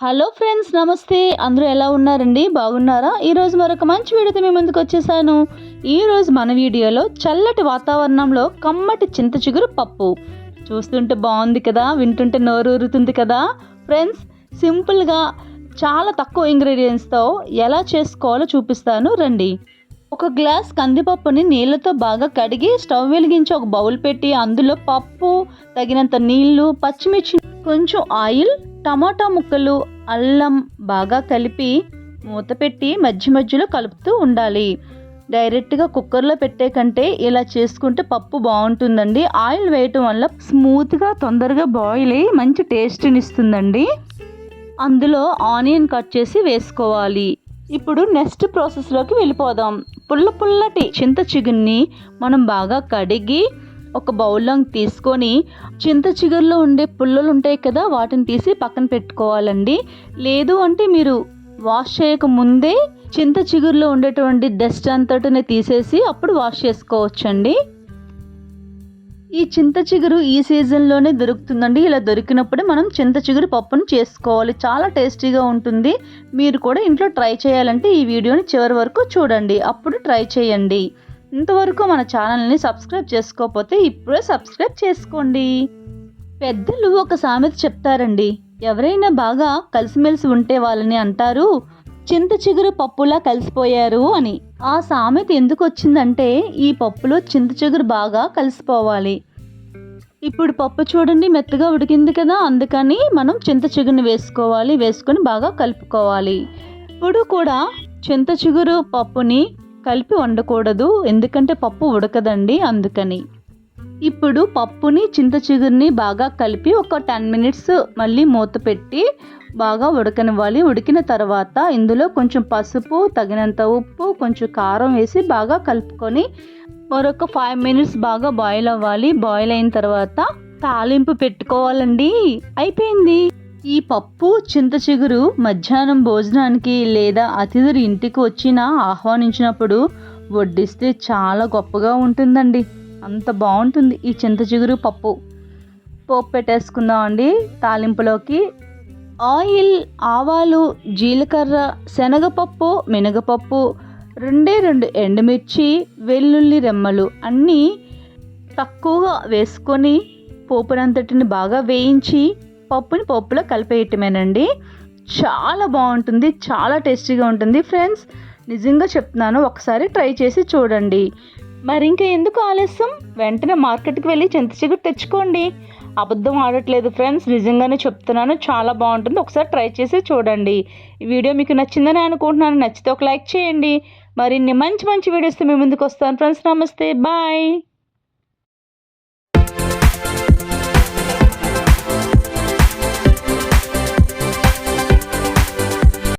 Hello friends నమస్తే. అందరూ ఎలా ఉన్నారండి? బాగున్నారా? ఈరోజు మరొక మంచి వీడియోతో మీ ముందుకు వచ్చేసాను. ఈరోజు మన వీడియోలో చల్లటి వాతావరణంలో కమ్మటి చింత చిగురు పప్పు. చూస్తుంటే బాగుంది కదా? వింటుంటే నోరు ఊరుతుంది కదా? ఫ్రెండ్స్ సింపుల్గా చాలా తక్కువ ఇంగ్రీడియంట్స్తో ఎలా చేసుకోవాలో చూపిస్తాను. రండి. ఒక గ్లాస్ కందిపప్పుని నీళ్ళతో బాగా కడిగి స్టవ్ వెలిగించి ఒక బౌల్ పెట్టి అందులో పప్పు తగినంత నీళ్ళు పచ్చిమిర్చి కొంచెం ఆయిల్ టమాటా ముక్కలు అల్లం బాగా కలిపి మూత పెట్టి మధ్య మధ్యలో కలుపుతూ ఉండాలి. డైరెక్ట్గా కుక్కర్లో పెట్టే కంటే ఇలా చేసుకుంటే పప్పు బాగుంటుందండి. ఆయిల్ వేయటం వల్ల స్మూత్గా తొందరగా బాయిల్ అయ్యి మంచి టేస్ట్ని ఇస్తుందండి. అందులో ఆనియన్ కట్ చేసి వేసుకోవాలి. ఇప్పుడు నెక్స్ట్ ప్రాసెస్లోకి వెళ్ళిపోదాం. పుల్ల పుల్లటి చింత చిగున్ని మనం బాగా కడిగి ఒక బౌల్లో తీసుకొని చింత చిగురులో ఉండే పుల్లలు ఉంటాయి కదా వాటిని తీసి పక్కన పెట్టుకోవాలండి. లేదు అంటే మీరు వాష్ చేయక ముందే చింత చిగురులో ఉండేటువంటి డస్ట్ అంతటిని తీసేసి అప్పుడు వాష్ చేసుకోవచ్చండి. ఈ చింత చిగురు ఈ సీజన్లోనే దొరుకుతుందండి. ఇలా దొరికినప్పుడే మనం చింత చిగురు పప్పును చేసుకోవాలి. చాలా టేస్టీగా ఉంటుంది. మీరు కూడా ఇంట్లో ట్రై చేయాలంటే ఈ వీడియోని చివరి వరకు చూడండి. అప్పుడు ట్రై చేయండి. ఇంతవరకు మన ఛానల్ని సబ్స్క్రైబ్ చేసుకోకపోతే ఇప్పుడే సబ్స్క్రైబ్ చేసుకోండి. పెద్దలు ఒక సామెత చెప్తారండి. ఎవరైనా బాగా కలిసిమెలిసి ఉంటే వాళ్ళని అంటారు చింత చిగురు పప్పులా కలిసిపోయారు అని. ఆ సామెత ఎందుకు వచ్చిందంటే ఈ పప్పులో చింత చిగురు బాగా కలిసిపోవాలి. ఇప్పుడు పప్పు చూడండి మెత్తగా ఉడికింది కదా అందుకని మనం చింత చిగురుని వేసుకోవాలి వేసుకొని బాగా కలుపుకోవాలి. ఇప్పుడు కూడా చింత చిగురు పప్పుని కలిపి వండకూడదు. ఎందుకంటే పప్పు ఉడకదండి అందుకని. ఇప్పుడు పప్పుని చింత చిగురిని బాగా కలిపి ఒక టెన్ మినిట్స్ మళ్ళీ మూత పెట్టి బాగా ఉడకనివ్వాలి. ఉడికిన తర్వాత ఇందులో కొంచెం పసుపు తగినంత ఉప్పు కొంచెం కారం వేసి బాగా కలుపుకొని మరొక ఫైవ్ మినిట్స్ బాగా బాయిల్ అవ్వాలి బాయిల్ అయిన తర్వాత తాలింపు పెట్టుకోవాలండి. అయిపోయింది. ఈ పప్పు చింత చిగురు మధ్యాహ్నం భోజనానికి లేదా అతిథులు ఇంటికి వచ్చినా ఆహ్వానించినప్పుడు వడ్డిస్తే చాలా గొప్పగా ఉంటుందండి. అంత బాగుంటుంది ఈ చింత చిగురు పప్పు. పోపు పెట్టేసుకుందామండి తాలింపులోకి ఆయిల్ ఆవాలు జీలకర్ర శనగపప్పు మినగపప్పు రెండే రెండు ఎండుమిర్చి వెల్లుల్లి రెమ్మలు అన్నీ తక్కువగా వేసుకొని పోపునంతటిని బాగా వేయించి పప్పుని పప్పులో కలిపేయటమేనండి. చాలా బాగుంటుంది చాలా టేస్టీగా ఉంటుంది. ఫ్రెండ్స్ నిజంగా చెప్తున్నాను ఒకసారి ట్రై చేసి చూడండి. మరి ఇంకా ఎందుకు ఆలస్యం? వెంటనే మార్కెట్కి వెళ్ళి చింత చిగురు తెచ్చుకోండి. అబద్ధం ఆడట్లేదు ఫ్రెండ్స్ నిజంగానే చెప్తున్నాను చాలా బాగుంటుంది. ఒకసారి ట్రై చేసి చూడండి. ఈ వీడియో మీకు నచ్చిందని అనుకుంటున్నాను నచ్చితే ఒక లైక్ చేయండి. మరిన్ని మంచి మంచి వీడియోస్తో మీ ముందుకు వస్తాను ఫ్రెండ్స్. నమస్తే బాయ్.